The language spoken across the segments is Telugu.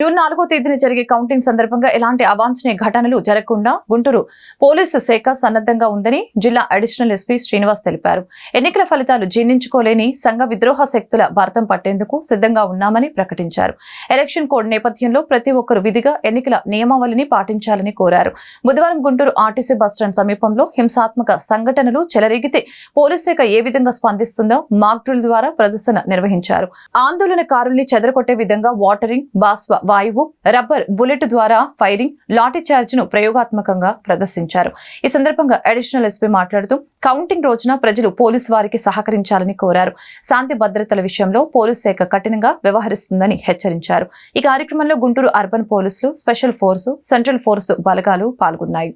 జూన్ నాలుగో తేదీన జరిగే కౌంటింగ్ సందర్భంగా ఎలాంటి అవాంఛనీయ ఘటనలు జరగకుండా గుంటూరు పోలీసు శాఖ సన్నద్ధంగా ఉందని జిల్లా అడిషనల్ ఎస్పీ శ్రీనివాస్ తెలిపారు. ఎన్నికల ఫలితాలు జీర్ణించుకోలేని సంఘ విద్రోహ శక్తుల భారతం పట్టేందుకు సిద్ధంగా ఉన్నామని ప్రకటించారు. ఎలక్షన్ కోడ్ నేపథ్యంలో ప్రతి ఒక్కరు విధిగా ఎన్నికల నియమావళిని పాటించాలని కోరారు. బుధవారం గుంటూరు ఆర్టీసీ బస్టాండ్ సమీపంలో హింసాత్మక సంఘటనలు చెలరేగితే పోలీస్ శాఖ ఏ విధంగా స్పందిస్తుందో మాక్ ద్వారా ప్రదర్శన నిర్వహించారు. ఆందోళనకారుల్ని చెదరగొట్టే విధంగా వాటరింగ్ బాస్వా వాయువు రబ్బర్ బుల్లెట్ ద్వారా ఫైరింగ్ లాఠీ చార్జ్ను ప్రయోగాత్మకంగా ప్రదర్శించారు. ఈ సందర్భంగా అడిషనల్ ఎస్పీ మాట్లాడుతూ కౌంటింగ్ రోజున ప్రజలు పోలీసు వారికి సహకరించాలని కోరారు. శాంతి భద్రతల విషయంలో పోలీస్ శాఖ కఠినంగా వ్యవహరిస్తుందని హెచ్చరించారు. ఈ కార్యక్రమంలో గుంటూరు అర్బన్ పోలీసులు స్పెషల్ ఫోర్సు సెంట్రల్ ఫోర్సు బలగాలు పాల్గొన్నాయి.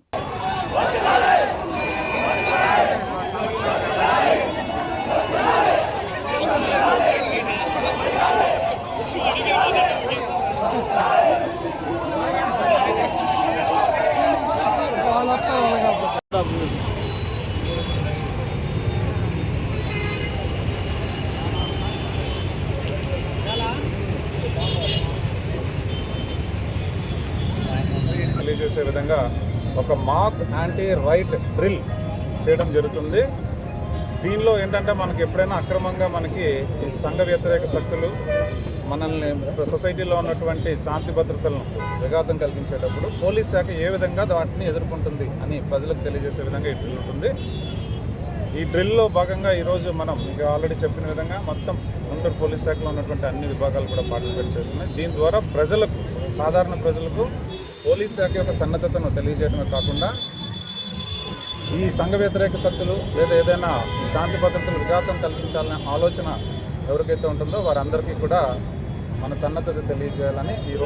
తెలియజేసే విధంగా ఒక మాక్ యాంటీ రైట్ డ్రిల్ చేయడం జరుగుతుంది. దీనిలో ఏంటంటే మనకి ఎప్పుడైనా అక్రమంగా మనకి ఈ సంఘ వ్యతిరేక శక్తులు మనల్ని సొసైటీలో ఉన్నటువంటి శాంతి భద్రతలను విఘాతం కలిగించేటప్పుడు పోలీస్ శాఖ ఏ విధంగా వాటిని ఎదుర్కొంటుంది అని ప్రజలకు తెలియజేసే విధంగా ఈ డ్రిల్ ఉంటుంది. ఈ డ్రిల్లో భాగంగా ఈరోజు మనం ఇంకా ఆల్రెడీ చెప్పిన విధంగా మొత్తం గుంటూరు పోలీస్ శాఖలో ఉన్నటువంటి అన్ని విభాగాలు కూడా పార్టిసిపేట్ చేస్తున్నాయి. దీని ద్వారా ప్రజలకు సాధారణ ప్రజలకు పోలీస్ శాఖ యొక్క సన్నద్ధతను తెలియజేయడమే కాకుండా ఈ సంఘ వ్యతిరేక శక్తులు లేదా ఏదైనా శాంతి భద్రతలు విఘాతం కల్పించాలనే ఆలోచన ఎవరికైతే ఉంటుందో వారందరికీ కూడా మన సన్నద్ధత తెలియజేయాలని ఈరోజు